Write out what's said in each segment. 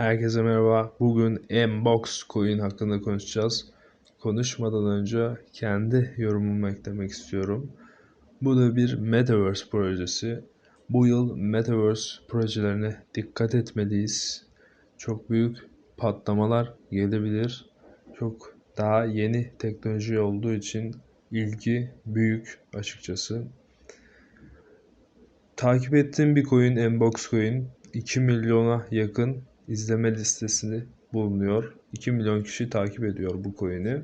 Herkese merhaba. Bugün Mbox Coin hakkında konuşacağız. Konuşmadan önce kendi yorumumu eklemek istiyorum. Bu da bir Metaverse projesi. Bu yıl Metaverse projelerine dikkat etmeliyiz. Çok büyük patlamalar gelebilir. Çok daha yeni teknoloji olduğu için ilgi büyük açıkçası. Takip ettiğim bir coin Mbox Coin 2 milyona yakın izleme listesini bulunuyor. 2 milyon kişi takip ediyor bu coin'i.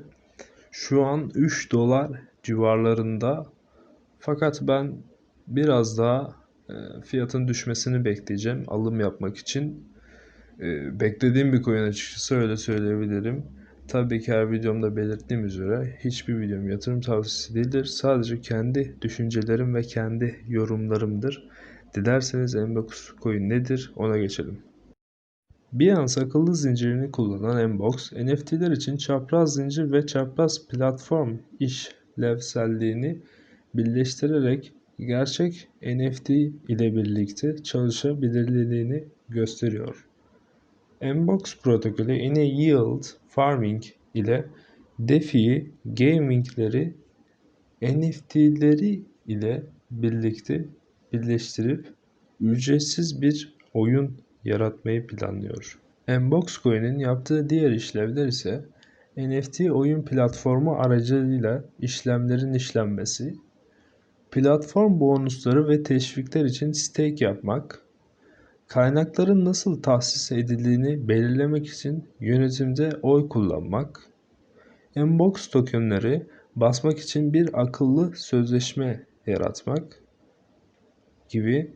Şu an 3 dolar civarlarında. Fakat ben biraz daha e, fiyatın düşmesini bekleyeceğim alım yapmak için. E, beklediğim bir coin açıkçası öyle söyleyebilirim. Tabii ki her videomda belirttiğim üzere hiçbir videom yatırım tavsiyesi değildir. Sadece kendi düşüncelerim ve kendi yorumlarımdır. Dilerseniz Mbox Coin nedir ona geçelim. Binance akıllı zincirini kullanan Mbox, NFT'ler için çapraz zincir ve çapraz platform işlevselliğini birleştirerek gerçek NFT ile birlikte çalışabilirliğini gösteriyor. Mbox protokolü yine Yield Farming ile DeFi gamingleri NFT'leri ile birlikte birleştirip ücretsiz bir oyun yaratmayı planlıyor. Mbox Coin'in yaptığı diğer işlevler ise NFT oyun platformu aracılığıyla işlemlerin işlenmesi, platform bonusları ve teşvikler için stake yapmak, kaynakların nasıl tahsis edildiğini belirlemek için yönetimde oy kullanmak, Mbox tokenleri basmak için bir akıllı sözleşme yaratmak gibi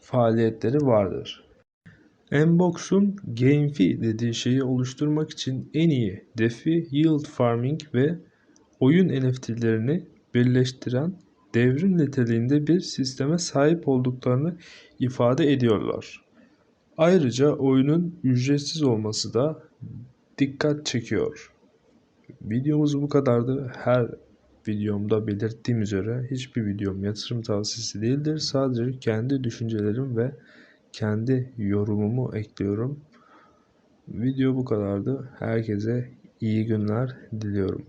faaliyetleri vardır. Mbox'un GameFi dediği şeyi oluşturmak için en iyi DeFi, Yield Farming ve oyun NFT'lerini birleştiren devrim niteliğinde bir sisteme sahip olduklarını ifade ediyorlar. Ayrıca oyunun ücretsiz olması da dikkat çekiyor. Videomuz bu kadardı. Her videomda belirttiğim üzere hiçbir videom yatırım tavsiyesi değildir. Sadece kendi düşüncelerim ve kendi yorumumu ekliyorum. Video bu kadardı. Herkese iyi günler diliyorum.